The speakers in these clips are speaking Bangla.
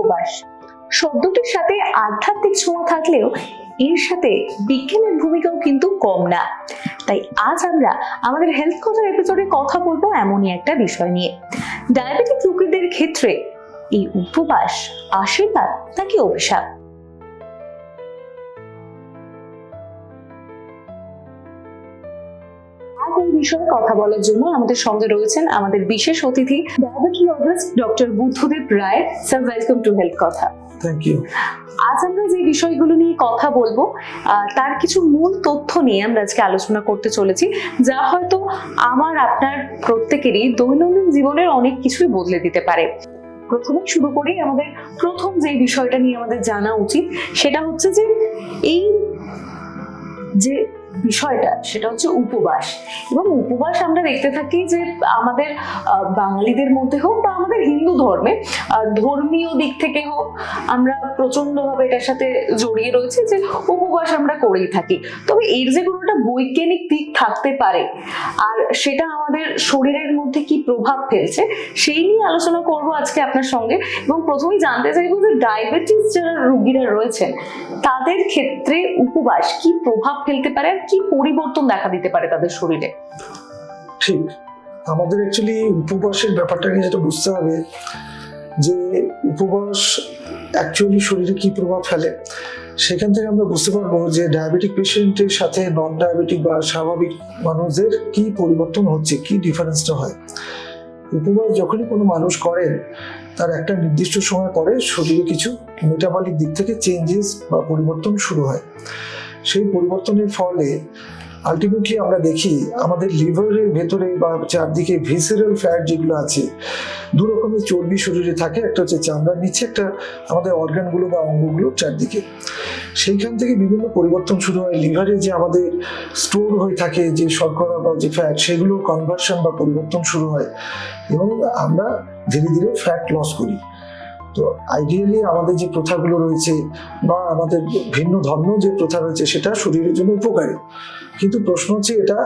উপবাস। শব্দটির সাথে আধ্যাত্মিক ছোঁয়া থাকলেও এর সাথে বিজ্ঞানের ভূমিকাও কিন্তু কম না। তাই আজ আমরা আমাদের হেলথ কথার এপিসোডে কথা বলব এমনই একটা বিষয় নিয়ে। ডায়াবেটিক রোগীদের ক্ষেত্রে এই উপবাস আশীর্বাদ নাকি অভিশাপ? বিষয়ে কথা বলার জন্য আমাদের সঙ্গে রয়েছেন আমাদের বিশেষ অতিথি diabetologist doctor Buddhadeb Roy. Sir welcome to health Katha. Thank you আজ আমরা যে বিষয়গুলো নিয়ে কথা বলব তার কিছু মূল তথ্য নিয়ে আমরা আজকে আলোচনা করতে চলেছি যা হয়তো আমার আপনার প্রত্যেকেরই দৈনন্দিন জীবনের অনেক কিছুই বদলে দিতে পারে। প্রথমে শুরু করি আমাদের প্রথম যে বিষয়টা নিয়ে আমাদের জানা উচিত সেটা হচ্ছে যে এই যে বিষয়টা, সেটা হচ্ছে উপবাস। এবং উপবাস আমরা দেখতে থাকি যে আমাদের বাঙালিদের মধ্যে হোক বা আমাদের হিন্দু ধর্মে ধর্মীয় দিক থেকে হোক, আমরা প্রচন্ডভাবে এটার সাথে জড়িয়ে রয়েছে যে উপবাস আমরা করেই থাকি। তবে এর যে কোনো একটা বৈজ্ঞানিক দিক থাকতে পারে, আর সেটা আমাদের শরীরের মধ্যে কি প্রভাব ফেলছে, সেই নিয়ে আলোচনা করব আজকে আপনার সঙ্গে। এবং প্রথমেই জানতে চাইব যে ডায়াবেটিস যারা রোগীরা রয়েছেন, তাদের ক্ষেত্রে উপবাস কি প্রভাব ফেলতে পারে? কি পরিবর্তন দেখা দিতে পারে তাদের শরীরে? ঠিক। আমাদের অ্যাকচুয়ালি উপবাসের ব্যাপারটাকে যেটা বুঝতে হবে যে উপবাস অ্যাকচুয়ালি শরীরে কি প্রভাব ফেলে, সেখান থেকে আমরা বুঝতে পারব যে ডায়াবেটিক পেশেন্টের সাথে নন ডায়াবেটিক বা স্বাভাবিক মানুষদের কি পরিবর্তন হচ্ছে, কি ডিফারেন্সটা হয়। উপবাস যখনই কোনো মানুষ করেন তার একটা নির্দিষ্ট সময় পরে শরীরে কিছু মেটাবলিক দিক থেকে চেঞ্জেস বা পরিবর্তন শুরু হয়। সেই পরিবর্তনের ফলে আলটিমেটলি আমরা দেখি আমাদের লিভারের ভেতরে বা চারদিকে ভিসেরাল ফ্যাট যেগুলো আছে, দু রকমের চর্বি শরীরে থাকে, একটা হচ্ছে চামড়ার নিচে, একটা আমাদের অর্গানগুলো বা অঙ্গগুলো চারদিকে। সেইখান থেকে বিভিন্ন পরিবর্তন শুরু হয় লিভারে যে আমাদের স্টোর হয়ে থাকে, যে শর্করা বা যে ফ্যাট সেগুলো কনভার্সন বা পরিবর্তন শুরু হয় এবং আমরা ধীরে ধীরে ফ্যাট লস করি। তো আইডিয়ালি আমাদের যে প্রথাগুলো রয়েছে বা আমাদের ভিন্ন ধর্ম যে প্রথা রয়েছে সেটা শরীরের জন্য উপকারী। কিন্তু প্রশ্ন হচ্ছে এটা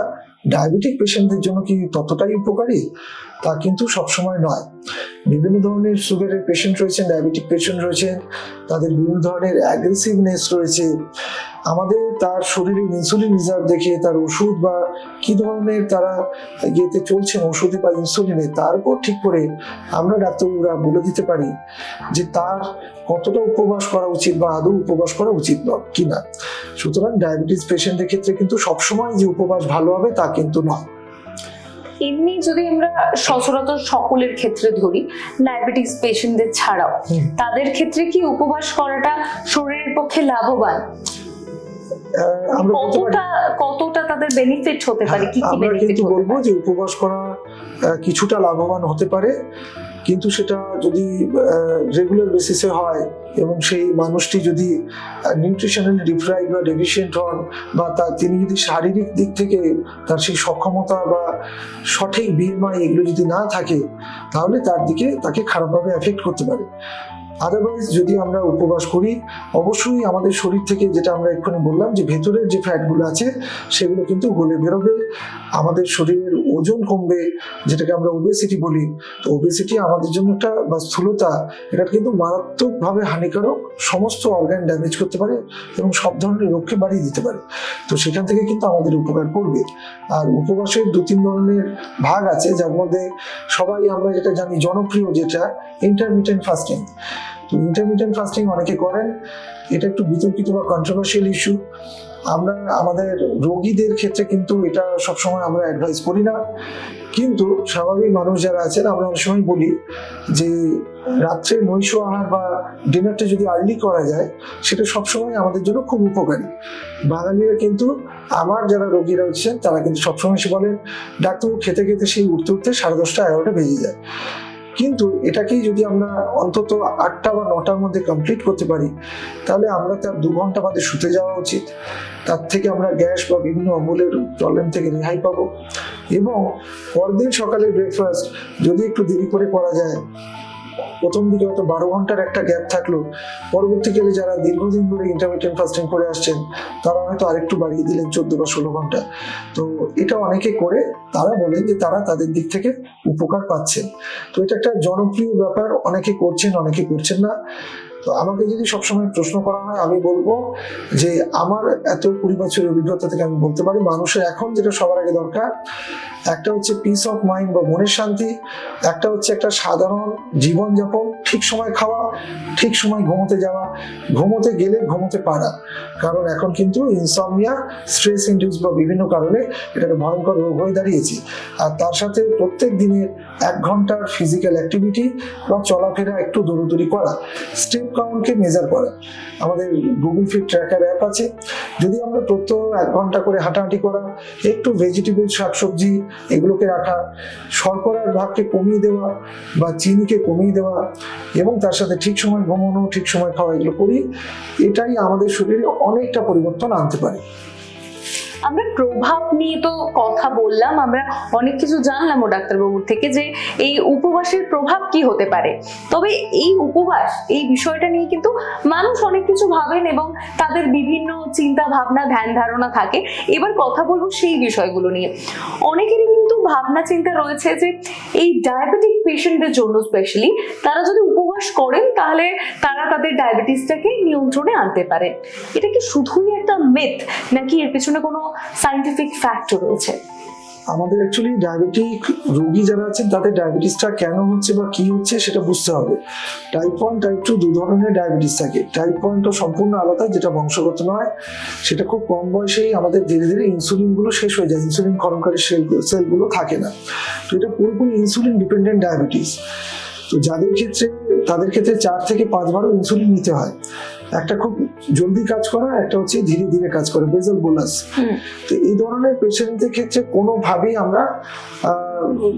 ডায়াবেটিক পেশেন্টদের জন্য কি ততটাই উপকারী? তা কিন্তু সবসময় নয়। বিভিন্ন ধরনের সুগারের পেশেন্ট রয়েছেন ডায়াবেটিক পেশেন্ট রয়েছেন তাদের বিভিন্ন ধরনের অ্যাগ্রেসিভনেস রয়েছে। আমাদের তার শরীরে ইনসুলিন রিজার্ভ দেখে তার ওষুধ বা কি ধরনের তারা ইয়েতে চলছেন ওষুধে বা ইনসুলিনে তার উপর ঠিক করে আমরা ডাক্তারবাবুরা বলে দিতে পারি যে তার কতটা উপবাস করা উচিত বা আদৌ উপবাস করা উচিত নয় কিনা সুতরাং ডায়াবেটিস পেশেন্টের ক্ষেত্রে কিন্তু সবসময় যে উপবাস ভালো হবে তা কিন্তু নয়। এমনি যদি আমরা সচরাচর সকলের ক্ষেত্রে ধরি ডায়াবেটিস পেশেন্টদের ছাড়াও তাদের ক্ষেত্রে কি উপবাস করাটা শরীরের পক্ষে লাভবান? কতটা কতটা তাদের বেনিফিট হতে পারে? কি কি বেনিফিট কিন্তু বলব যে উপবাস করা কিছুটা লাভবান হতে পারে। কিন্তু সেটা যদি রেগুলার বেসিসে হয় এবং সেই মানুষটি যদি নিউট্রিশনাল ডিপ্রাইভ বা ডেফিসিয়েন্ট হন বা তার তিনি যদি শারীরিক দিক থেকে তার সেই সক্ষমতা বা সঠিক বিএমআই এগুলো যদি না থাকে, তাহলে তার দিকে তাকে খারাপভাবে এফেক্ট করতে পারে। আদারওয়াইজ যদি আমরা উপবাস করি, অবশ্যই আমাদের শরীর থেকে যেটা আমরা এক্ষুনি বললাম যে ভেতরের যে ফ্যাটগুলো আছে, সেগুলো কিন্তু গলে বেরোবে। আমাদের শরীরের ওজন কমবে, যেটাকে আমরা ওবেসিটি বলি। তো ওবেসিটি আমাদের জন্য একটা, বা স্থূলতা, এটা কিন্তু মারাত্মকভাবে হানিকারক সমস্ত অর্গান ড্যামেজ করতে পারে এবং সব ধরনের রোগকে বাড়িয়ে দিতে পারে। তো সেখান থেকে কিন্তু আমাদের উপকার করবে। আর উপবাসের দু তিন ধরনের ভাগ আছে, যার মধ্যে সবাই আমরা যেটা জানি জনপ্রিয় যেটা ইন্টারমিটেন্ট ফাস্টিং তো ইন্টারমিটেন্ট ফাস্টিং অনেকে করেন। এটা একটু বিতর্কিত বা কন্ট্রোভার্সিয়াল ইস্যু আমরা আমাদের রোগীদের ক্ষেত্রে কিন্তু এটা সবসময় আমরা অ্যাডভাইস করি না। কিন্তু স্বাভাবিক মানুষ যারা আছেন, আমরা অনেক সময় বলি যে, রাত্রে নৈশ আহার বা ডিনারটা যদি আর্লি করা যায়, সেটা সবসময় আমাদের জন্য খুব উপকারী। বাঙালিরা কিন্তু, আমার যারা রোগীরা হচ্ছেন, তারা কিন্তু সবসময় এসে বলেন, ডাক্তারবাবু খেতে খেতে সেই উঠতে উঠতে সাড়ে দশটা, এগারোটা বেজে যায়। কিন্তু এটাকেই যদি আমরা অন্তত আটটা বা নটার মধ্যে কমপ্লিট করতে পারি, তাহলে আমরা তার দু ঘণ্টা বাদে শুতে যাওয়া উচিত। তার থেকে আমরা গ্যাস বা বিভিন্ন অমূলের প্রবলেম থেকে রেহাই পাবো। এবং পরদিন সকালে ব্রেকফাস্ট যদি একটু দেরি করে করা যায় প্রথম দিকে হয়তো বারো ঘণ্টার একটা গ্যাপ থাকল। পরবর্তীকালে যারা দীর্ঘদিন ধরে ইন্টারমিডিয়েন্ট ফাস্টিং করে আসছেন, তারা হয়তো আরেকটু বাড়িয়ে দিলেন চোদ্দ বা ষোলো ঘণ্টা। তো এটা অনেকে করে, তারা বলেন যে তারা তাদের দিক থেকে উপকার পাচ্ছেন তো এটা একটা জনপ্রিয় ব্যাপার, অনেকে করছেন অনেকে করছেন না। তো আমাকে যদি সবসময় প্রশ্ন করা হয়, আমি বলব যে আমার এত কুড়ি বছরের অভিজ্ঞতা থেকে আমি বলতে পারি, মানুষের এখন যেটা সবার আগে দরকার, একটা হচ্ছে পিস অফ মাইন্ড বা মনের শান্তি, একটা হচ্ছে একটা সাধারণ জীবনযাপন ঠিক সময় খাওয়া, ঠিক সময় ঘুমোতে যাওয়া, ঘুমোতে গেলে ঘুমোতে পারা। কারণ এখন কিন্তু ইনসমনিয়া স্ট্রেস ইন্ডিউস বা বিভিন্ন কারণে এটা ভয়ঙ্কর রোগ হয়ে দাঁড়িয়েছে। আর তার সাথে প্রত্যেক দিনের এক ঘণ্টার ফিজিক্যাল অ্যাক্টিভিটি বা চলাফেরা একটু দৌড়দৌড়ি করা স্টেপ কাউন্টকে মেজার করা। আমাদের গুগল ফিট ট্র্যাকার অ্যাপ আছে। যদি আমরা প্রত্যহ এক ঘণ্টা করে হাঁটাহাঁটি করা, একটু ভেজিটেবল শাকসবজি এগুলোকে রাখা, শর্করার ভাগকে কমিয়ে দেওয়া বা চিনিকে কমিয়ে দেওয়া এবং তার সাথে ঠিক সময় ঘুমানো, ঠিক সময় খাওয়া এগুলো করি, এটাই আমাদের শরীরে অনেকটা পরিবর্তন আনতে পারে। আমরা প্রভাব নিয়ে তো কথা বললাম, আমরা অনেক কিছু জানলাম ও ডাক্তারবাবুর থেকে যে এই উপবাসের প্রভাব কি হতে পারে। তবে এই উপবাস, এই বিষয়টা নিয়ে কিন্তু মানুষ অনেক কিছু ভাবেন এবং তাদের বিভিন্ন চিন্তা ভাবনা, ধ্যান ধারণা থাকে। এবার কথা বলব সেই বিষয়গুলো নিয়ে। অনেকেরই কিন্তু ভাবনা চিন্তা রয়েছে যে এই ডায়াবেটিক পেশেন্টদের জন্য স্পেশালি তারা যদি উপবাস করেন তাহলে তারা তাদের ডায়াবেটিসটাকে নিয়ন্ত্রণে আনতে পারে। এটা কি শুধুই একটা মেথ নাকি এর পেছনে কোনো সাইন্টিফিক ফ্যাক্টর রয়েছে। আমাদের অ্যাকচুয়ালি ডায়াবেটিক রোগী যারা আছেন, তাদের ডায়াবেটিসটা কেন হচ্ছে বা কি হচ্ছে সেটা বুঝতে হবে। টাইপ ওয়ান টাইপ টু দু ধরনের ডায়াবেটিস থাকে। টাইপ ওয়ানটা সম্পূর্ণ আলাদা, যেটা বংশগত নয়। সেটা খুব কম বয়সেই আমাদের ধীরে ধীরে ইনসুলিনগুলো শেষ হয়ে যায়। ইনসুলিন ক্ষরণকারী সেল সেলগুলো থাকে না। তো এটা পুরোপুরি ইনসুলিন ডিপেন্ডেন্ট ডায়াবেটিস তো যাদের ক্ষেত্রে, তাদের ক্ষেত্রে চার থেকে পাঁচবারও ইনসুলিন নিতে হয়। একটা খুব জলদি কাজ করা একটা হচ্ছে ধীরে ধীরে কাজ করে বেজল বোলাস তো এই ধরনের পেশেন্টদের ক্ষেত্রে কোনোভাবেই আমরা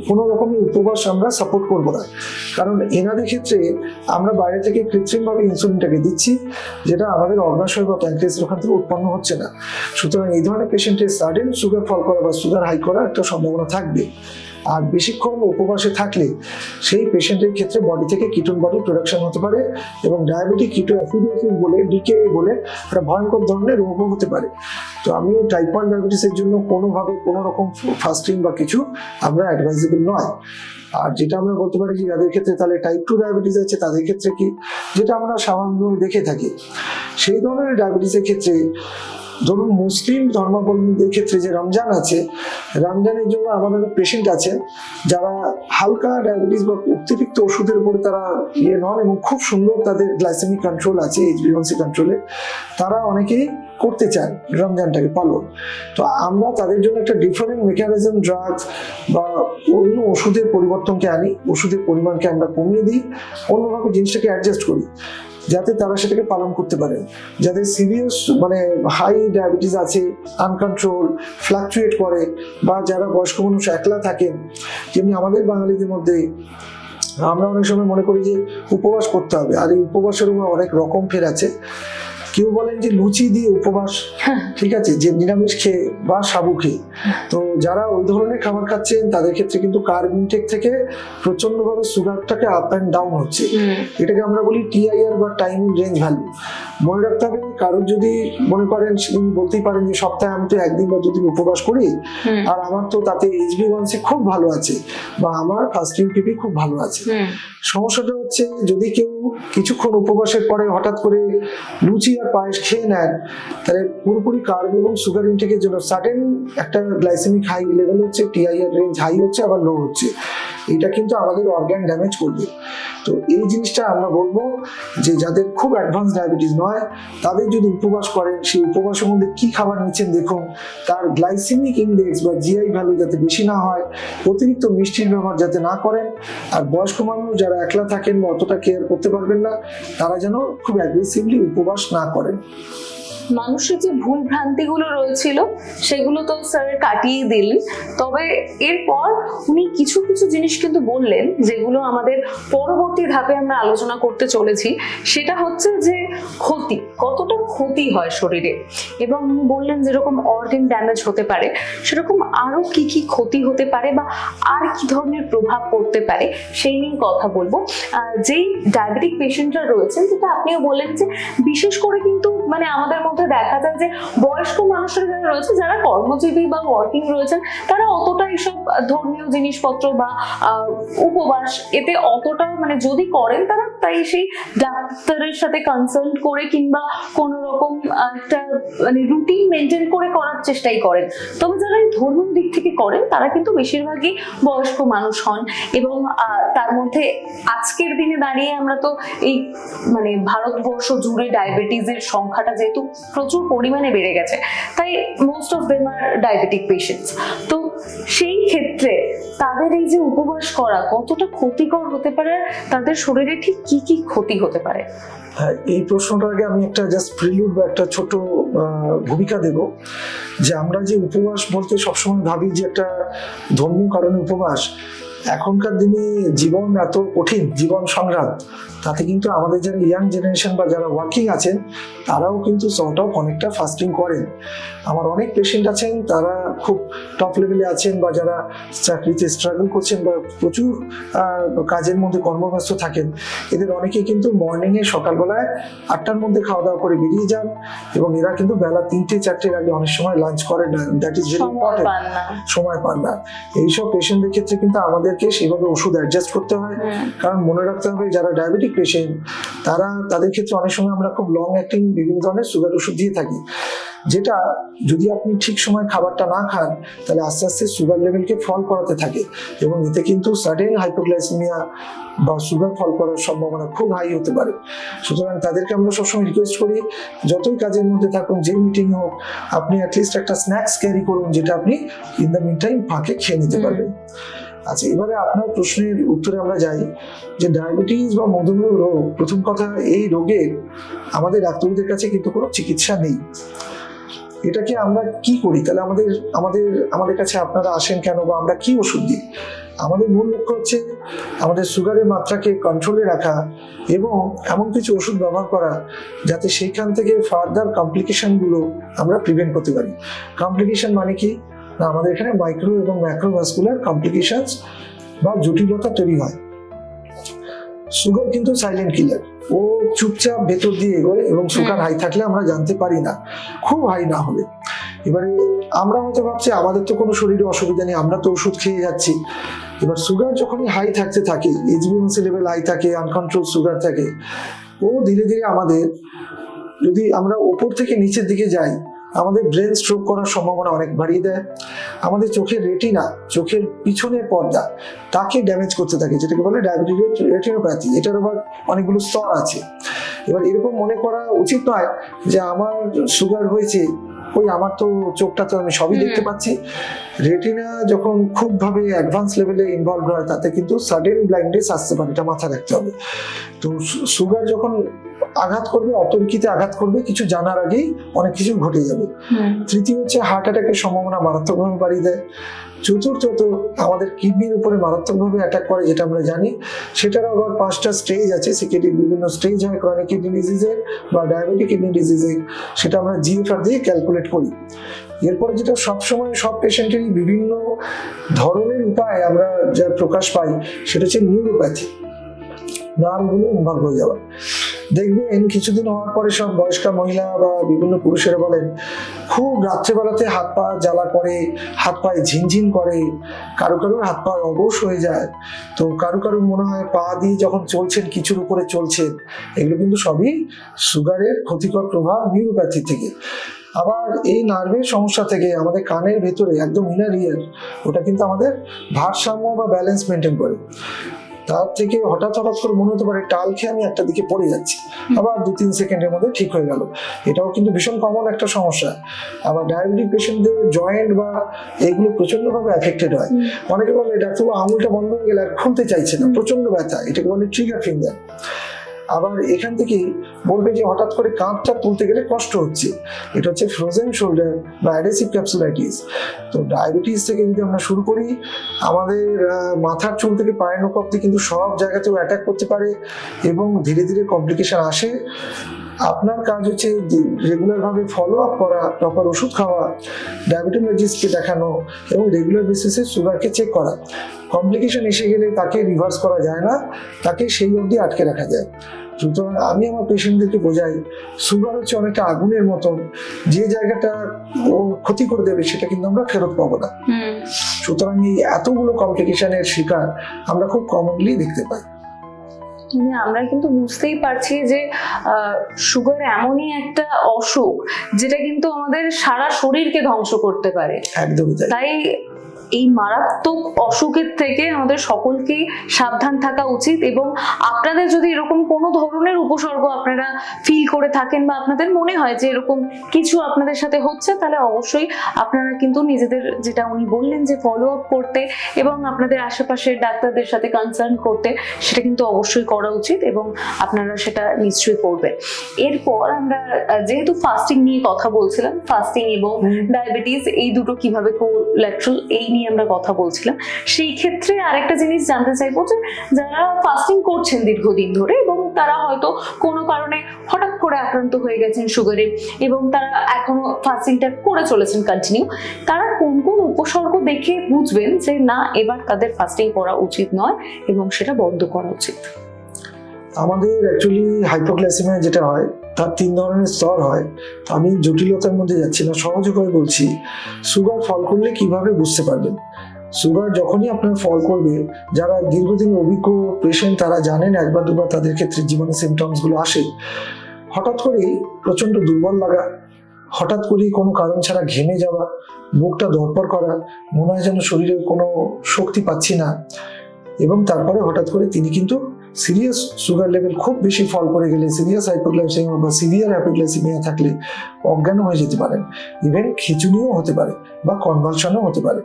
কোনো রকমের উপবাস আমরা সাপোর্ট করব না। কারণ এনাদের ক্ষেত্রে আমরা বাইরে থেকে কৃত্রিমভাবে ইনসুলিনটাকে দিচ্ছি যেটা আমাদের অগ্নাশয় বা প্যানক্রিয়াসের ওখান থেকে উৎপন্ন হচ্ছে না। সুতরাং এই ধরনের পেশেন্টের সাডেন সুগার ফল করা বা সুগার হাই করার একটা সম্ভাবনা থাকবে। আর বেশিক্ষণ উপবাসে থাকলে সেই পেশেন্টের ক্ষেত্রে বডি থেকে কিটোন বডি প্রোডাকশন হতে পারে এবং ডায়াবেটিক কিটো অ্যাসিডোসিস বলে ডিকে বলে একটা ভয়ঙ্কর ধরনের রোগও হতে পারে। তো আমি টাইপ ওয়ান ডায়াবেটিসের জন্য কোনোভাবে কোনো রকম ফাস্টিং বা কিছু আমরা অ্যাডভাইজেবল নয়। আর যেটা আমরা বলতে পারি যে যাদের ক্ষেত্রে তাহলে টাইপ টু ডায়াবেটিস আছে, তাদের ক্ষেত্রে কি? যেটা আমরা স্বাভাবিকভাবে দেখে থাকি। সেই ধরনের ডায়াবেটিসের ক্ষেত্রে ধরুন মুসলিম ধর্মাবলম্বীদের ক্ষেত্রে যে রমজান আছে, রমজানের জন্য আমাদের পেশেন্ট আছে যারা হালকা ডায়াবেটিস বা অতিরিক্ত ওষুধের উপরে তারা ইয়ে নন এবং খুব সুন্দর তাদের গ্লাইসেমিক কন্ট্রোল আছে এইচবিওসি কন্ট্রোলে তারা অনেকেই করতে চান রমজানটাকে পালন। তো আমরা তাদের জন্য একটা ডিফারেন্ট মেকানিজম ড্রাগস বা অন্য ওষুধের পরিবর্তনকে আনি, ওষুধের পরিমাণকে আমরা কমিয়ে দিই, অন্যভাবে জিনিসটাকে অ্যাডজাস্ট করি। যাতে তারা সেটাকে পালন করতে পারে। যাদের সিরিয়াস মানে হাই ডায়াবেটিস আছে আনকন্ট্রোল ফ্লাকচুয়েট করে, বা যারা বয়স্ক মানুষ একলা থাকেন, যেমনি আমাদের বাঙালিদের মধ্যে, আমরা অনেক সময় মনে করি যে উপবাস করতে হবে। আর এই উপবাসের উপর অনেক রকম ফের আছে। কেউ বলেন যে লুচি দিয়ে উপবাস। ঠিক আছে যে নিরামিষ খেয়ে বা সাবু খেয়ে। তো যারা ওই ধরনের খাবার খাচ্ছেন তাদের ক্ষেত্রে কিন্তু কার্ব ইনটেক থেকে প্রচন্ডভাবে সুগারটাকে আপ অ্যান্ড ডাউন হচ্ছে। এটাকে আমরা বলি টিআইআর বা টাইম রেঞ্জ ভ্যালু মনে রাখতে হবে কারোর যদি মনে করেন তিনি বলতেই পারেন যে সপ্তাহে আমি তো একদিন বা দুদিন উপবাস করি। আর আমার তো তাতে এইচবি ওয়ানসি খুব ভালো আছে বা আমার ফাস্টিং পিপি খুব ভালো আছে। সমস্যাটা হচ্ছে যদি কেউ কিছুক্ষণ উপবাসের পরে হঠাৎ করে লুচি আর পায়েস খেয়ে নেন, তাহলে পুরোপুরি কার্ব এবং সুগার ইনটেকের জন্য সাডেন একটা গ্লাইসেমিক হাই লেভেল হচ্ছে টিআইআর রেঞ্জ হাই হচ্ছে, আবার লো হচ্ছে। এটা কিন্তু আমাদের অর্গান ড্যামেজ করবে। তো এই জিনিসটা আমরা বলব যে যাদের খুব অ্যাডভান্স ডায়াবেটিস নয়, তাদের যদি উপবাস করেন, সেই উপবাসের মধ্যে কি খাবার নিচ্ছেন দেখুন, তার গ্লাইসেমিক ইন্ডেক্স বা জিআই ভ্যালু যাতে বেশি না হয়, অতিরিক্ত মিষ্টির ব্যবহার যাতে না করেন, আর বয়স্ক মানুষ যারা একলা থাকেন বা অতটা কেয়ার করতে পারবেন না, তারা যেন খুব অ্যাগ্রেসিভলি উপবাস না করেন। মানুষের যে ভুল ভ্রান্তিগুলো রয়েছিল, সেগুলো তো স্যার কাটিয়ে দিলেন। তবে এরপর উনি কিছু কিছু জিনিস কিন্তু বললেন, যেগুলো আমাদের পরবর্তী ধাপে আমরা আলোচনা করতে চলেছি। সেটা হচ্ছে যে ক্ষতি, কতটা ক্ষতি হয় শরীরে? এবং উনি বললেন যেরকম অর্গান ড্যামেজ হতে পারে, সেরকম আরও কি কি ক্ষতি হতে পারে বা আর কি ধরনের প্রভাব পড়তে পারে, সেই নিয়ে কথা বলব। যেই ডায়াবেটিক পেশেন্টরা রয়েছেন যেটা আপনিও বললেন যে বিশেষ করে কিন্তু মানে আমাদের মধ্যে দেখা যায় যে বয়স্ক মানুষেরা যারা রয়েছে, যারা কর্মজীবী বা ওয়ার্কিং রয়েছেন, তারা অতটা এইসব ধর্মীয় জিনিসপত্র বা উপবাস এতে অতটা মানে যদি করেন, তারা তাই সেই ডাক্তারের সাথে কনসাল্ট করে কিংবা কোনো রকম একটা মানে রুটিন মেনটেন করে করার চেষ্টাই করেন। তবে যারা এই ধর্মীয় দিক থেকে করেন, তারা কিন্তু বেশিরভাগই বয়স্ক মানুষ হন এবং তার মধ্যে আজকের দিনে দাঁড়িয়ে আমরা তো এই মানে ভারতবর্ষ জুড়ে ডায়াবেটিসের সংখ্যাটা যেহেতু প্রচুর পরিমাণে বেড়ে গেছে। তাই most of them are diabetic patients তো সেই ক্ষেত্রে তাদের এই যে উপবাস করা কতটা ক্ষতিকর হতে পারে? তাদের শরীরে ঠিক কি কি ক্ষতি হতে পারে? হ্যাঁ এই প্রশ্নটার আগে আমি একটা জাস্ট প্রিলিউড বা একটা ছোট ভূমিকা দেব। যে আমরা যে উপবাস বলতে সবসময় ভাবি যে একটা ধর্মীয় কারণে উপবাস, এখনকার দিনে জীবন এত কঠিন, জীবন সংগ্রাম তাতে কিন্তু আমাদের যারা ইয়াং জেনারেশন বা যারা ওয়ার্কিং আছেন তারাও কিন্তু সর্ট অফ অনেকটা ফাস্টিং করেন। আমার অনেক পেশেন্ট আছেন তারা খুব টপ লেভেলে আছেন বা যারা চাকরিতে স্ট্রাগল করছেন বা প্রচুর কাজের মধ্যে কর্মব্যস্ত থাকেন এদের অনেকেই কিন্তু মর্নিংয়ে সকালবেলায় আটটার মধ্যে খাওয়া দাওয়া করে বেরিয়ে যান এবং এরা কিন্তু বেলা তিনটে চারটের আগে অনেক সময় লাঞ্চ করেন না। দ্যাট ইজ ভেরি ইম্পর্টেন্ট সময় পান না। এইসব পেশেন্টদের ক্ষেত্রে কিন্তু আমাদেরকে সেভাবে ওষুধ অ্যাডজাস্ট করতে হয়। কারণ মনে রাখতে হবে যারা ডায়াবেটিক পেশেন্ট তারা তাদের ক্ষেত্রে অনেক সময় আমরা খুব লং অ্যাক্টিং বিভিন্ন ধরনের সুগার ওষুধ দিয়ে থাকি। যেটা যদি আপনি ঠিক সময় খাবারটা না খান তাহলে আস্তে আস্তে সুগার লেভেলকে ফল করাতে থাকে এবং এতে কিন্তু সাডেন হাইপোগ্লাইসিমিয়া বা সুগার ফল করার সম্ভাবনা খুব হাই হতে পারে। সুতরাং তাদেরকে আমরা সবসময় রিকোয়েস্ট করি যতই কাজের মধ্যে থাকুন যে মিটিং হোক আপনি অ্যাটলিস্ট একটা স্ন্যাক্স ক্যারি করুন যেটা আপনি ইন দ্য মিন টাইম ফাঁকে খেয়ে নিতে পারবেন। আচ্ছা এবারে আপনার প্রশ্নের উত্তরে আমরা যাই যে ডায়াবেটিস বা মধুমেহ রোগ, প্রথম কথা, এই রোগের আমাদের ডাক্তারদের কাছে কিন্তু কোনো চিকিৎসা নেই। এটাকে আমরা কি করি? তাহলে আমাদের আমাদের আমাদের কাছে আপনারা আসেন কেন বা আমরা কি ওষুধ দিই? আমাদের মূল লক্ষ্য হচ্ছে আমাদের সুগারের মাত্রাকে কন্ট্রোলে রাখা এবং এমন কিছু ওষুধ ব্যবহার করা যাতে সেইখান থেকে ফার্দার কমপ্লিকেশনগুলো আমরা প্রিভেন্ট করতে পারি। কমপ্লিকেশন মানে কি? আমাদের এখানে মাইক্রো এবং ম্যাক্রোভাস্কুলার কমপ্লিকেশনস বা জটিলতা তৈরি হয়। সুগার কিন্তু সাইলেন্ট কিলার ও চুপচাপ ভেতর দিয়ে এগোয় এবং সুগার হাই থাকলে আমরা জানতে পারি না। খুব হাই না হলে। এবারে আমরা হয়তো ভাবছি আমাদের তো কোনো শরীরে অসুবিধা নেই আমরা তো ওষুধ খেয়ে যাচ্ছি। এবার সুগার যখনই হাই থাকতে থাকে এইচবিএমসি লেভেল হাই থাকে আনকন্ট্রোল সুগার থাকে ও ধীরে ধীরে আমাদের যদি আমরা ওপর থেকে নিচের দিকে যাই আমাদের ব্রেন স্ট্রোক করার সম্ভাবনা অনেক বাড়িয়ে দেয়। আমাদের চোখের রেটিনা চোখের পিছনের পর্দা তাকে ড্যামেজ করতে থাকে যেটাকে বলে ডায়াবেটিক রেটিনোপ্যাথি এটার আবার অনেকগুলো স্তর আছে। এবার এরকম মনে করা উচিত নয় যে আমার সুগার হয়েছে ওই আমার তো চোখটা তো আমি সবই দেখতে পাচ্ছি। রেটিনা যখন খুব ভাবে অ্যাডভান্স লেভেলে ইনভলভ হয় তাতে কিন্তু সাডেন ব্লাইন্ডনেস আসতে পারে এটা মাথায় রাখতে হবে। তো সুগার যখন আঘাত করবে অতর্কিতে আঘাত করবে কিছু জানার আগেই অনেক কিছু ঘটে যাবে। তৃতীয় হচ্ছে হার্ট অ্যাটাকের সম্ভাবনা মারাত্মকভাবে বাড়িয়ে দেয়। চতুর্থত আমাদের কিডনির উপরে মারাত্মকভাবে অ্যাটাক করে যেটা আমরা জানি। সেটারও আবার পাঁচটা স্টেজ আছে সিকিডির বিভিন্ন স্টেজ হয় ক্রনিক কিডনি ডিজিজের বা ডায়াবেটিক কিডনি ডিজিজের সেটা আমরা জিএফআর দিয়ে ক্যালকুলেট করি। এরপরে যেটা সবসময় সব পেশেন্টেরই বিভিন্ন ধরনের উপায় আমরা যা প্রকাশ পাই সেটা হচ্ছে নিউরোপ্যাথি নার্ভগুলো ইনভলভ হয়ে যাওয়া দেখবেন কিছুদিন হওয়ার পরে সব বয়স্কা মহিলা বা বিভিন্ন পুরুষেরা বলেন, খুব রাত্রেবেলাতে হাত পা জ্বালা করে, হাত পায়ে ঝিনঝিন করে, কারও কারোর হাত পা অবশ হয়ে যায়। তো কারও কারও মনে হয় পা দিয়ে যখন চলছেন কিছুর উপরে চলছেন, এগুলো কিন্তু সবই সুগারের ক্ষতিকর প্রভাব নিউরোপ্যাথি থেকে। আবার এই নার্ভের সমস্যা থেকে আমাদের কানের ভেতরে একদম ইনার ইয়ার ওটা কিন্তু আমাদের ভারসাম্য বা ব্যালেন্স মেনটেন করে। তার থেকে হঠাৎ হঠাৎ করে মনে হতে পারে টাল খেয়ে আমি একটা দিকে পড়ে যাচ্ছি। আবার দু তিন সেকেন্ডের মধ্যে ঠিক হয়ে গেল। এটাও কিন্তু ভীষণ কমন একটা সমস্যা। আবার ডায়াবেটিক পেশেন্টদের জয়েন্ট বা এগুলো প্রচন্ডভাবে এফেক্টেড হয়। অনেকে বলে ডাক্তারবাবু আঙুলটা বন্ধ হয়ে গেলে আর খুলতে চাইছে না। প্রচণ্ড ব্যথা। এটাকে বলে ট্রিগার ফিঙ্গার আবার এখান থেকে বলবে যে হঠাৎ করে কাঁধটা তুলতে গেলে কষ্ট হচ্ছে। এটা হচ্ছে ফ্রোজেন শোল্ডার বা ক্যাপসুলাইটিস তো ডায়াবেটিস থেকে যদি আমরা শুরু করি, আমাদের মাথার চুল থেকে পায়ের অব্দি কিন্তু সব জায়গাতেও অ্যাটাক করতে পারে এবং ধীরে ধীরে কমপ্লিকেশন আসে। আপনার কাজ হচ্ছে রেগুলার ভাবে ফলো আপ করা প্রপার ওষুধ খাওয়া ডায়াবেটোলজিস্টকে দেখানো এবং রেগুলার বেসিসে সুগারকে চেক করা। কমপ্লিকেশন এসে গেলে তাকে রিভার্স করা যায় না তাকে সেই অবধি আটকে রাখা যায়। সুতরাং আমি আমার পেশেন্টদেরকে বোঝাই সুগার হচ্ছে অনেকটা আগুনের মতন যে জায়গাটা ও ক্ষতি করে দেবে সেটা কিন্তু আমরা ফেরত পাবো না। সুতরাং এই এতগুলো কমপ্লিকেশনের শিকার আমরা খুব কমনলি দেখতে পাই। মানে আমরা কিন্তু বুঝতেই পারছি যে সুগার এমনই একটা অসুখ যেটা কিন্তু আমাদের সারা শরীরকে ধ্বংস করতে পারে। একদমই তাই। তাই এই মারাত্মক অসুখের থেকে আমাদের সকলকেই সাবধান থাকা উচিত এবং আপনাদের যদি এরকম কোনো ধরনের উপসর্গ আপনারা ফিল করে থাকেন বা আপনাদের মনে হয় যে এরকম কিছু আপনাদের সাথে হচ্ছে তাহলে অবশ্যই আপনারা কিন্তু নিজেদের যেটা উনি বললেন যে ফলো আপ করতে এবং আপনাদের আশেপাশের ডাক্তারদের সাথে কনসার্ন করতে সেটা কিন্তু অবশ্যই করা উচিত এবং আপনারা সেটা নিশ্চয়ই করবেন। এরপর আমরা যেহেতু ফাস্টিং নিয়ে কথা বলছিলাম ফাস্টিং এবং ডায়াবেটিস এই দুটো কীভাবে কোল্যাট্রাল এই নিয়ে আমরা কথা বলছিলাম। সেই ক্ষেত্রে আরেকটা জিনিস জানতে চাইব যে, যারা ফাস্টিং করছেন দীর্ঘদিন ধরে এবং তারা হয়তো কোনো কারণে হঠাৎ করে আক্রান্ত হয়ে গেছেন সুগারে এবং তারা এখনও ফাস্টিংটা করে চলেছেন কন্টিনিউ তারা কোন কোন উপসর্গ দেখে বুঝবেন যে, না, এবার তাদের ফাস্টিং করা উচিত নয় এবং সেটা বন্ধ করা উচিত? আমাদের অ্যাকচুয়ালি হাইপোগ্লাইসেমিয়া যেটা হয়, তার তিন ধরনের স্তর হয়। আমি জটিলতার মধ্যে যাচ্ছি না, সহজ করে বলছি। সুগার ফল করলে কীভাবে বুঝতে পারবেন? সুগার যখনই আপনার ফল করবে, যারা দীর্ঘদিন অভিজ্ঞ পেশেন্ট তারা জানেন একবার দুবার তাদের ক্ষেত্রে জীবনে সিমটমসগুলো আসে। হঠাৎ করেই প্রচণ্ড দুর্বল লাগা, হঠাৎ করেই কোনো কারণ ছাড়া ঘেমে যাওয়া, বুকটা দরপর করা, মনে হয় যেন শরীরে কোনো শক্তি পাচ্ছি না। এবং তারপরে হঠাৎ করে তিনি কিন্তু সিরিয়াস সুগার লেভেল খুব বেশি ফল করে গেলে সিরিয়াস হাইপোগ্লাইসেমিয়া বা সিভিয়ার হাইপোগ্লাইসেমিয়া থাকলে অজ্ঞান হয়ে যেতে পারেন ইভেন খিচুনিও হতে পারে বা কনভালশনও হতে পারে।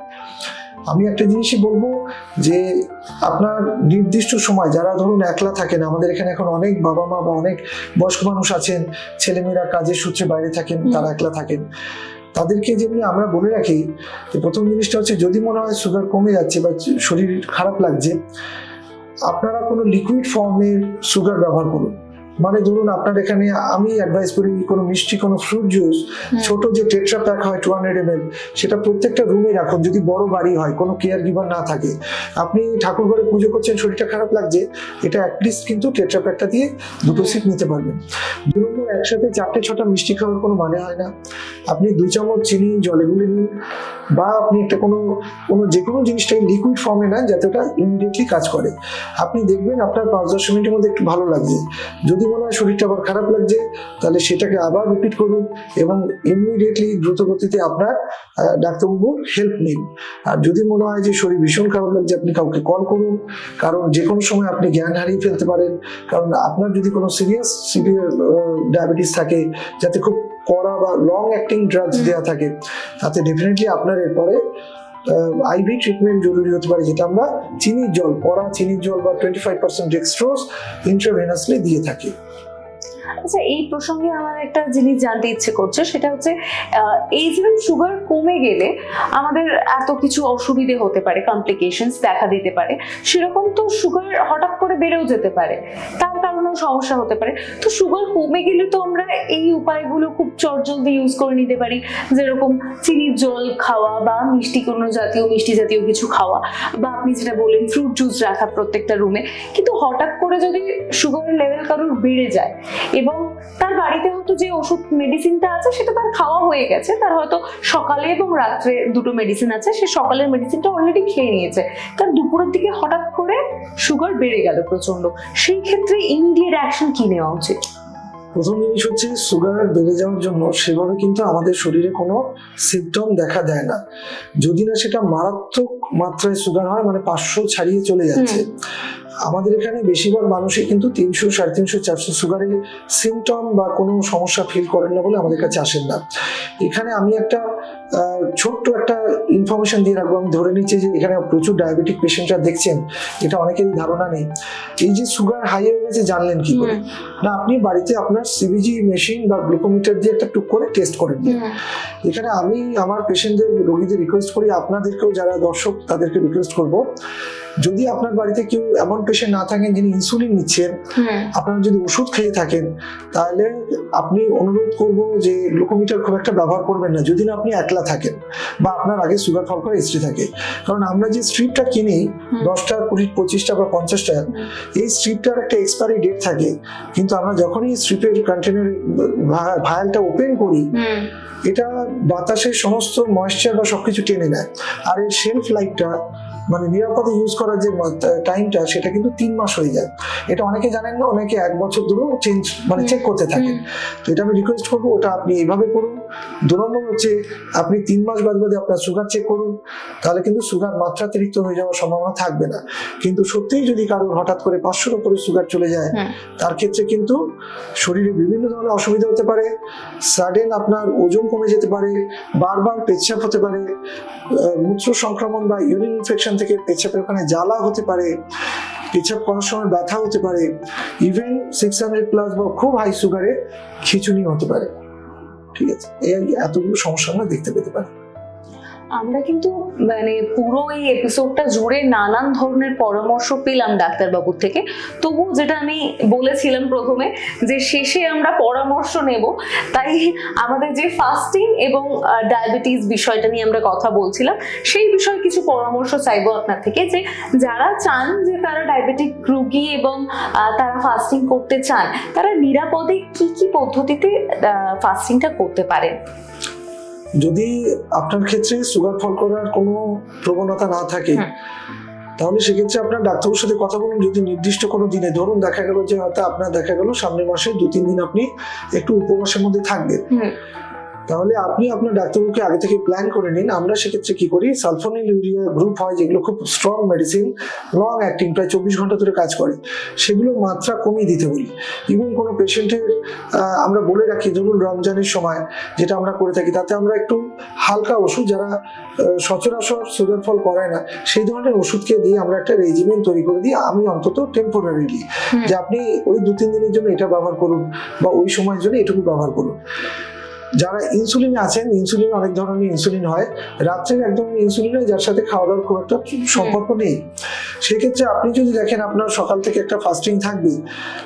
আমি একটা জিনিসই বলব যে আপনার নির্দিষ্ট সময় যারা ধরুন একলা থাকেন আমাদের এখানে এখন অনেক বাবা মা বা অনেক বয়স্ক মানুষ আছেন ছেলেমেয়েরা কাজের সূত্রে বাইরে থাকেন তারা একলা থাকেন তাদেরকে যেমনি আমরা বলে রাখি যে প্রথম জিনিসটা হচ্ছে যদি মনে হয় সুগার কমে যাচ্ছে বা শরীর খারাপ লাগছে আপনারা কোনো লিকুইড ফর্মের সুগার ব্যবহার করুন। মানে ধরুন আপনার এখানে আমি অ্যাডভাইস করি কোনো মিষ্টি কোনো ফ্রুট জুস ছোট যে টেট্রা প্যাক হয় টু হান্ড্রেড এম সেটা প্রত্যেকটা রুমে রাখুন। যদি বড় বাড়ি হয় কোনো কেয়ার গিভার না থাকে আপনি ঠাকুর ঘরে পুজো করছেন শরীরটা খারাপ লাগছে এটা অ্যাটলিস্ট কিন্তু টেট্রা প্যাকটা দিয়ে দুটো সিপ নিতে পারবেন। ধরুন একসাথে চারটে ছটা মিষ্টি খাওয়ার কোনো মানে হয় না। আপনি দুই চামচ চিনি জলে গুলে নিন বা আপনি একটা কোনো কোনো যে কোনো জিনিসটাই লিকুইড ফর্মে নেন যাতে ওটা ইমিডিয়েটলি কাজ করে। আপনি দেখবেন আপনার পাঁচ দশ মিনিটের মধ্যে একটু ভালো লাগছে। যদি মনে হয় শরীরটা আবার খারাপ লাগছে, তাহলে সেটাকে আবার রিপিট করুন এবং ইমিডিয়েটলি দ্রুত গতিতে আপনার ডাক্তারবাবুর হেল্প নিন। আর যদি মনে হয় যে শরীর ভীষণ খারাপ লাগছে, আপনি কাউকে কল করুন। কারণ যে কোনো সময় আপনি জ্ঞান হারিয়ে ফেলতে পারেন। কারণ আপনার যদি কোনো সিরিয়াস সিভিয়ার ডায়াবেটিস থাকে, যাতে খুব কড়া বা লং অ্যাক্টিং ড্রাগস দেওয়া থাকে, তাতে ডেফিনেটলি আপনার এরপরে আইভি ট্রিটমেন্ট জরুরি হতে পারে, যেটা আমরা চিনির জল, কড়া চিনির জল বা twenty five percent dextrose intravenously দিয়ে থাকি। আচ্ছা এই প্রসঙ্গে আমার একটা জিনিস জানতে ইচ্ছে করছে, সেটা হচ্ছে এই যে সুগার কমে গেলে আমাদের এত কিছু অসুবিধে হতে পারে কমপ্লিকেশনস দেখা দিতে পারে। সেরকম তো সুগার হঠাৎ করে বেড়েও যেতে পারে। তার কারণেও সমস্যা হতে পারে। তো সুগার কমে গেলে তো আমরা এই উপায়গুলো খুব চটজলদি ইউজ করে নিতে পারি। যেরকম চিনির জল খাওয়া বা মিষ্টি কোনো জাতীয়, মিষ্টি জাতীয় কিছু খাওয়া বা আপনি যেটা বললেন ফ্রুট জুস রাখা প্রত্যেকটা রুমে কিন্তু হঠাৎ করে যদি সুগারের লেভেল কারোর বেড়ে যায় এবং তার বাড়িতে হয়তো যে ওষুধ মেডিসিনটা আছে সেটা তার খাওয়া হয়ে গেছে, তার হয়তো সকালে এবং রাত্রে দুটো মেডিসিন আছে, সে সকালের মেডিসিনটা অলরেডি খেয়ে নিয়েছে। তার দুপুরের দিকে হঠাৎ করে সুগার বেড়ে গেল প্রচণ্ড সেই ক্ষেত্রে ইমিডিয়েট অ্যাকশন কি নেওয়া উচিত? প্রথম জিনিস হচ্ছে সুগার বেড়ে যাওয়ার জন্য সেভাবে কিন্তু আমাদের শরীরে কোনো সিমটম দেখা দেয় না। যদি না সেটা মারাত্মক মাত্রায় সুগার হয় মানে পাঁচশো ছাড়িয়ে চলে যাচ্ছে আমাদের এখানে বেশিরভাগ মানুষই কিন্তু তিনশো সাড়ে তিনশো চারশো সুগারের সিমটম বা কোনো সমস্যা ফিল করেন না বলে আমাদের কাছে আসেন না। এখানে আমি একটা ছোট্ট একটা ইনফরমেশন দিয়ে রাখব। আমি ধরে নিচ্ছি যে এখানে প্রচুর ডায়াবেটিক পেশেন্টরা দেখছেন এটা অনেকেরই ধারণা নেই। এই যে সুগার হাই হয়ে গেছে জানলেন কি করে? না আপনি বাড়িতে আপনার সিবিজি মেশিন বা গ্লুকোমিটার দিয়ে একটা টুক করে টেস্ট করে নিন। এখানে আমি আমার পেশেন্টদের রোগীদের রিকোয়েস্ট করি আপনাদেরকেও যারা দর্শক তাদেরকে রিকোয়েস্ট করব। যদি আপনার বাড়িতে কেউ এমন পেশেন্ট না থাকেন যিনি ইনসুলিন নিচ্ছেন আপনারা যদি ওষুধ খেয়ে থাকেন তাহলে আপনি অনুরোধ করব যে গ্লুকোমিটার খুব একটা ব্যবহার করবেন না। যদি না আপনি একলা থাকেন বা আপনার আগে সুগার ফল করা হিস্ট্রি থাকে। কারণ আমরা যে স্ট্রিপটা কিনি দশটা কুড়ি পঁচিশটা বা পঞ্চাশটা এই স্ট্রিপটার একটা এক্সপায়ারি ডেট থাকে। কিন্তু আমরা যখনই স্ট্রিপের কন্টেনার ভায়ালটা ওপেন করি এটা বাতাসের সমস্ত ময়েশ্চার বা সবকিছু টেনে নেয়। আর এর শেলফ লাইফটা মানে নিরাপদে ইউজ করার যে টাইমটা সেটা কিন্তু তিন মাস হয়ে যায়। এটা অনেকে জানেন না অনেকে এক বছর ধরেও চেঞ্জ মানে চেক করতে থাকেন। তো এটা আমি রিকোয়েস্ট করব ওটা আপনি এইভাবে করুন। দু নম্বর হচ্ছে আপনি তিন মাস বাদ বাদে আপনার সুগার চেক করুন। তাহলে কিন্তু সুগার মাত্রাতিরিক্ত হয়ে যাওয়ার সম্ভাবনা থাকবে না। কিন্তু সত্যিই যদি কারোর হঠাৎ করে পাঁচশোর উপরে সুগার চলে যায় তার ক্ষেত্রে কিন্তু শরীরে বিভিন্ন ধরনের অসুবিধা হতে পারে। সাডেন আপনার ওজন কমে যেতে পারে বারবার পেচ্ছাপ হতে পারে মূত্র সংক্রমণ বা ইউরিন ইনফেকশন থেকে পেছাপের ওখানে জ্বালা হতে পারে পেছাপ করার সময় ব্যথা হতে পারে ইভেন সিক্স হান্ড্রেড প্লাস বা খুব হাই সুগারে খিচুনি হতে পারে। ঠিক আছে? এই এতগুলো সমস্যা আমরা দেখতে পেতে পারি। আমরা কিন্তু মানে পুরো এই এপিসোডটা জুড়ে নানান ধরনের পরামর্শ পেলাম ডাক্তারবাবুর থেকে। তবু যেটা আমি বলেছিলাম প্রথমে, যে শেষে আমরা পরামর্শ নেব, তাই আমাদের যে ফাস্টিং এবং ডায়াবেটিস বিষয়টা নিয়ে আমরা কথা বলছিলাম, সেই বিষয়ে কিছু পরামর্শ চাইব আপনার থেকে, যে যারা চান যে তারা ডায়াবেটিক রুগী এবং তারা ফাস্টিং করতে চান, তারা নিরাপদে কি কি পদ্ধতিতে ফাস্টিংটা করতে পারেন? যদি আপনার ক্ষেত্রে সুগার ফল করার কোনো প্রবণতা না থাকে তাহলে সেক্ষেত্রে আপনার ডাক্তারের সাথে কথা বলুন। যদি নির্দিষ্ট কোনো দিনে ধরুন দেখা গেল যে হয়তো আপনার দেখা গেল সামনের মাসে দু তিন দিন আপনি একটু উপবাসের মধ্যে থাকবেন। তাহলে আপনি আপনার ডাক্তারবাবুকে আগে থেকে প্ল্যান করে নিন। আমরা সেক্ষেত্রে কি করি? সালফোনিল ইউরিয়া গ্রুপ হয় যেগুলো খুব স্ট্রং মেডিসিন লং অ্যাক্টিং প্রায় চব্বিশ ঘণ্টা ধরে কাজ করে। সেগুলোর মাত্রা কমিয়ে দিতে বলি। ইভেন কোনো পেশেন্টের আমরা বলে রাখি ধরুন রমজানের সময় যেটা আমরা করে থাকি তাতে আমরা একটু হালকা ওষুধ যারা সচরাচর সুগার ফল করায় না সেই ধরনের ওষুধকে দিয়ে আমরা একটা রেজিমেন্ট তৈরি করে দিই আমি অন্তত টেম্পোরারিলি যে আপনি ওই দু তিন দিনের জন্য এটা ব্যবহার করুন বা ওই সময়ের জন্য এটুকু ব্যবহার করুন। যারা ইনসুলিন আছেন ইনসুলিন অনেক ধরনের ইনসুলিন হয়। রাত্রে এক ধরনের ইনসুলিন হয় যার সাথে খাওয়া দাওয়ার খুব একটা সম্পর্ক নেই। সেক্ষেত্রে আপনি যদি দেখেন আপনার সকাল থেকে একটা ফাস্টিং থাকবে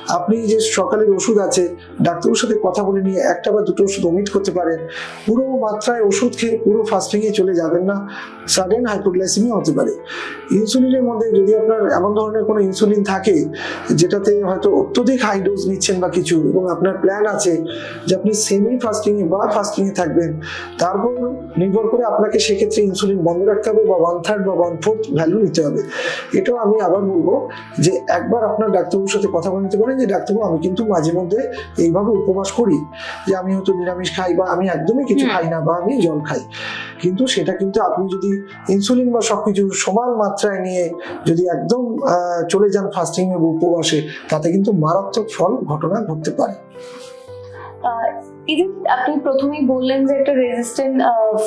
আপনি যে সকালের ওষুধ আছে ডাক্তারের সাথে কথা বলে নিয়ে একটা বা দুটো ওষুধ ওমিট করতে পারেন। পুরো মাত্রায় ওষুধ খেয়ে পুরো ফাস্টিংয়ে চলে যাবেন না। সাডেন হাইপোগ্লাইসিমিয়া হতে পারে। ইনসুলিনের মধ্যে যদি আপনার এমন ধরনের কোনো ইনসুলিন থাকে যেটাতে হয়তো অত্যধিক হাই ডোজ নিচ্ছেন বা কিছু এবং আপনার প্ল্যান আছে যে আপনি সেমি ফাস্টিং এ বা ফাস্টিং এ থাকবেন তারপর নির্ভর করে আপনাকে সেক্ষেত্রে ইনসুলিন বন্ধ রাখতে হবে বা ওয়ান থার্ড বা ওয়ান ফোর্থ ভ্যালু নিতে হবে। এটাও আমি আবার বলব যে একবার আপনার ডাক্তারবাবুর সাথে কথা বলে নিতে পারেন যে ডাক্তারবাবু আমি কিন্তু মাঝে মধ্যে এইভাবে উপবাস করি যে আমি হয়তো নিরামিষ খাই বা আমি একদমই কিছু খাই না বা আমি জল খাই। কিন্তু সেটা কিন্তু আপনি যদি ইনসুলিন বা সবকিছু সমান মাত্রায় নিয়ে যদি একদম আহ, চলে যান ফাস্টিং এবং উপবাসে তাতে কিন্তু মারাত্মক ফল ঘটনা ঘটতে পারে। এই আপনি প্রথমেই বললেন যে একটা রেজিস্ট্যান্ট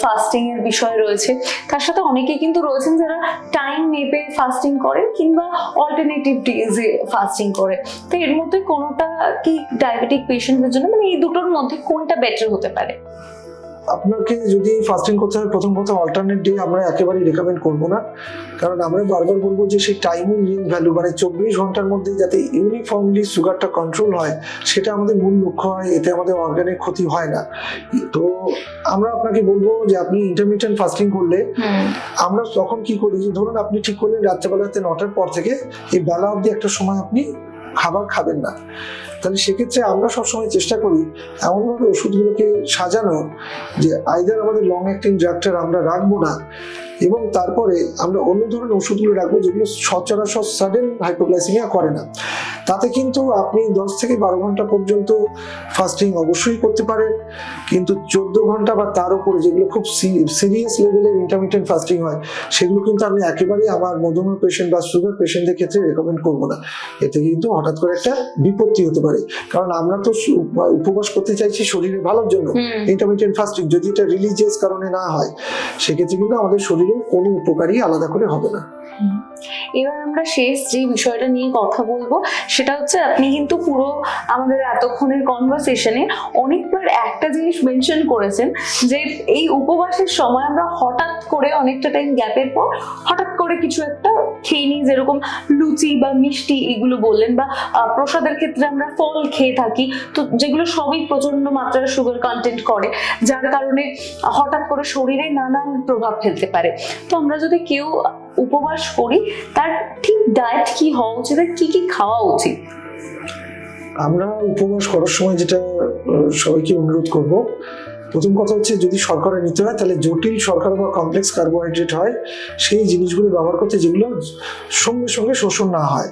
ফাস্টিং এর বিষয় রয়েছে। তার সাথে অনেকে কিন্তু রয়েছেন যারা টাইম মেপে ফাস্টিং করে কিংবা অল্টারনেটিভ ডেজে ফাস্টিং করে। তো এর মধ্যে কোনোটা কি ডায়াবেটিক পেশেন্টদের জন্য? মানে এই দুটোর মধ্যে কোনটা বেটার হতে পারে? আপনাকে যদি ফাস্টিং করতে হয় প্রথম কথা অল্টারনেট ডে আমরা একেবারেই রেকমেন্ড করব না। কারণ আমরা বারবার বলব যে সেই টাইমিং রিং ভ্যালু মানে চব্বিশ ঘণ্টার মধ্যে যাতে ইউনিফর্মলি সুগারটা কন্ট্রোল হয় সেটা আমাদের মূল লক্ষ্য হয় এতে আমাদের অর্গানের ক্ষতি হয় না। তো আমরা আপনাকে বলব যে আপনি ইন্টারমিডিয়েন্ট ফাস্টিং করলে আমরা তখন কি করি যে ধরুন আপনি ঠিক করলেন রাত্রেবেলাতে নটার পর থেকে এই বেলা অবধি একটা সময় আপনি খাবার খাবেন না। তাহলে সেক্ষেত্রে আমরা সবসময় চেষ্টা করি এমনভাবে ওষুধগুলোকে সাজানো যে আইদার আমাদের লং অ্যাক্টিং ড্রাগটার আমরা রাখব না এবং তারপরে আমরা অন্য ধরনের ওষুধগুলো রাখব যেগুলো সচরাচর সাডেন হাইপোগ্লাইসিমিয়া করে না। তাতে কিন্তু আপনি দশ থেকে বারো ঘণ্টা পর্যন্ত ফাস্টিং অবশ্যই করতে পারেন। কিন্তু চোদ্দ ঘণ্টা বা তার উপরে যেগুলো খুব সিরিয়াস লেভেলের ইন্টারমিডিয়েন্ট ফাস্টিং হয় সেগুলো কিন্তু আমি একেবারেই আমার মধুমেহ পেশেন্ট বা সুগার পেশেন্টদের ক্ষেত্রে রেকমেন্ড করব না। এতে কিন্তু হঠাৎ করে একটা বিপত্তি হতে পারে। কারণ আমরা তো উপবাস করতে চাইছি শরীরের ভালোর জন্য। হুম। ইন্টারমিডিয়েট ফাস্টিং যদি এটা রিলিজিয়াস কারণে না হয় সেক্ষেত্রে কিন্তু আমাদের শরীরে কোনো উপকারই আলাদা করে হবে না। এবার আমরা শেষ যে বিষয়টা নিয়ে কথা বলব, সেটা হচ্ছে আপনি কিন্তু পুরো আমাদের এতক্ষণের কনভারসেশনে অনেকবার একটা জিনিস মেনশন করেছেন যে এই উপবাসের সময় আমরা হঠাৎ করে অনেকটা টাইম গ্যাপের পর হঠাৎ করে কিছু একটা খেয়ে নিই, যেরকম লুচি বা মিষ্টি এগুলো বললেন বা প্রসাদের ক্ষেত্রে আমরা ফল খেয়ে থাকি। তো যেগুলো সবই প্রচণ্ড মাত্রার সুগার কন্টেন্ট করে, যার কারণে হঠাৎ করে শরীরে নানান প্রভাব ফেলতে পারে। তো আমরা যদি কেউ উপবাস করি তার ঠিক ডায়েট কি হওয়া উচিত আর কি কি খাওয়া উচিত? আমরা উপবাস করার সময় যেটা সবাইকে অনুরোধ করব প্রথম কথা হচ্ছে যদি শর্করা নিতে হয় তাহলে জটিল শর্করা বা কমপ্লেক্স কার্বোহাইড্রেট হয় সেই জিনিসগুলো ব্যবহার করতে যেগুলো সঙ্গে সঙ্গে শোষণ না হয়।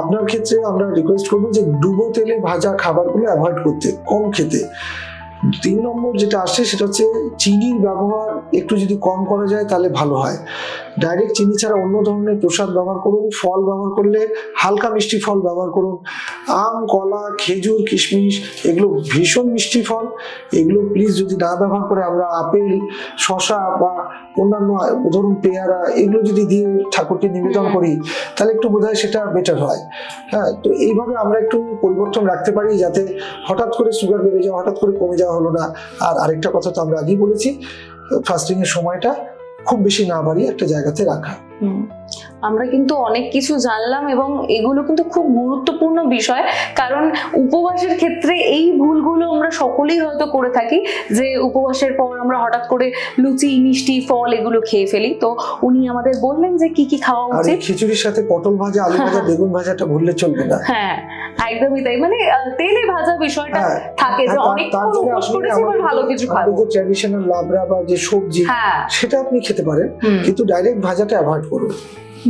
আপনার ক্ষেত্রে আমরা রিকোয়েস্ট করব যে ডুবো তেলে ভাজা খাবারগুলো অ্যাভয়েড করতে কম খেতে। তিন নম্বর যেটা আসছে সেটা হচ্ছে চিনির ব্যবহার একটু যদি কম করা যায় তাহলে ভালো হয়। ডাইরেক্ট চিনি ছাড়া অন্য ধরনের প্রসাদ ব্যবহার করুন, ফল ব্যবহার করলে হালকা মিষ্টি ফল ব্যবহার করুন। আম, কলা, খেজুর, কিশমিশ, এগুলো ভীষণ মিষ্টি ফল। এগুলো প্লিজ যদি না ব্যবহার করে আমরা আপেল শশা বা অন্যান্য, ধরুন পেয়ারা, এগুলো যদি দিয়ে ঠাকুরকে নিবেদন করি, তাহলে একটু বোধহয় সেটা বেটার হয়। হ্যাঁ তো এইভাবে আমরা একটু পরিবর্তন রাখতে পারি যাতে হঠাৎ করে সুগার বেড়ে যাওয়া, হঠাৎ করে কমে যাওয়া হলো না। আর আরেকটা কথা তো আমরা আগেই বলেছি ফাস্টিং এর সময়টা খুব বেশি না বাড়িয়ে একটা জায়গাতে রাখা। আমরা কিন্তু অনেক কিছু জানলাম এবং এগুলো কিন্তু খুব গুরুত্বপূর্ণ বিষয়। কারণ উপবাসের ক্ষেত্রে এই ভুলগুলো আমরা সকলেই হয়তো করে থাকি যে উপবাসের পর আমরা হঠাৎ করে লুচি মিষ্টি ফল এগুলো খেয়ে ফেলি। তো উনি আমাদের বললেন যে কি কি খাওয়া উচিত? খিচুড়ির সাথে পটল ভাজা আলু ভাজা বেগুন ভাজাটা ভুললে চলবে না। হ্যাঁ একদমই তাই। মানে তেলে ভাজা বিষয়টা হ্যাঁ থাকে যে হ্যাঁ, অনেকক্ষণ উপোস করেছি এবার ভালো কিছু খাব। যে ট্র্যাডিশনাল লাবড়া বা যে সবজি হ্যাঁ। সেটা আপনি খেতে পারেন। কিন্তু ডাইরেক্ট ভাজাটা অ্যাভয়েড করুন।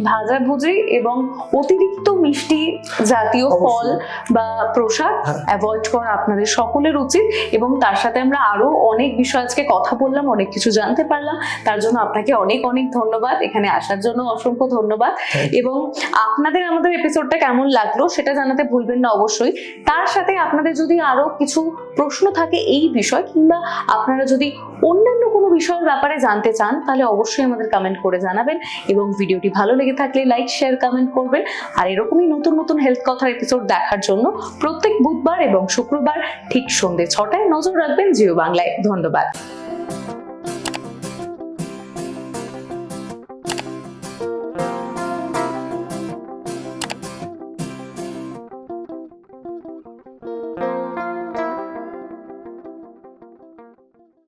ভাজাভুজি এবং অতিরিক্ত মিষ্টি জাতীয় ফল বা প্রসাদ হ্যাঁ। অ্যাভয়েড করা আপনাদের সকলের উচিত এবং তার সাথে আমরা আরও অনেক বিষয় আজকে কথা বললাম অনেক কিছু জানতে পারলাম। তার জন্য আপনাকে অনেক অনেক ধন্যবাদ। এখানে আসার জন্য অসংখ্য ধন্যবাদ। এবং আপনাদের আমাদের এপিসোডটা কেমন লাগল সেটা জানাতে ভুলবেন না অবশ্যই। তার সাথে আপনাদের যদি আরও কিছু প্রশ্ন থাকে এই বিষয় কিংবা আপনারা যদি অন্যান্য কোনো বিষয়ের ব্যাপারে জানতে চান, তাহলে অবশ্যই আমাদের কমেন্ট করে জানাবেন এবং ভিডিওটি ভালো লেগে থাকলে লাইক শেয়ার কমেন্ট করবেন। আর এরকমই নতুন নতুন হেলথ কথার এপিসোড দেখার জন্য প্রত্যেক বুধবার এবং শুক্রবার ঠিক সন্ধ্যে ছটায় নজর রাখবেন জিও বাংলায়। ধন্যবাদ।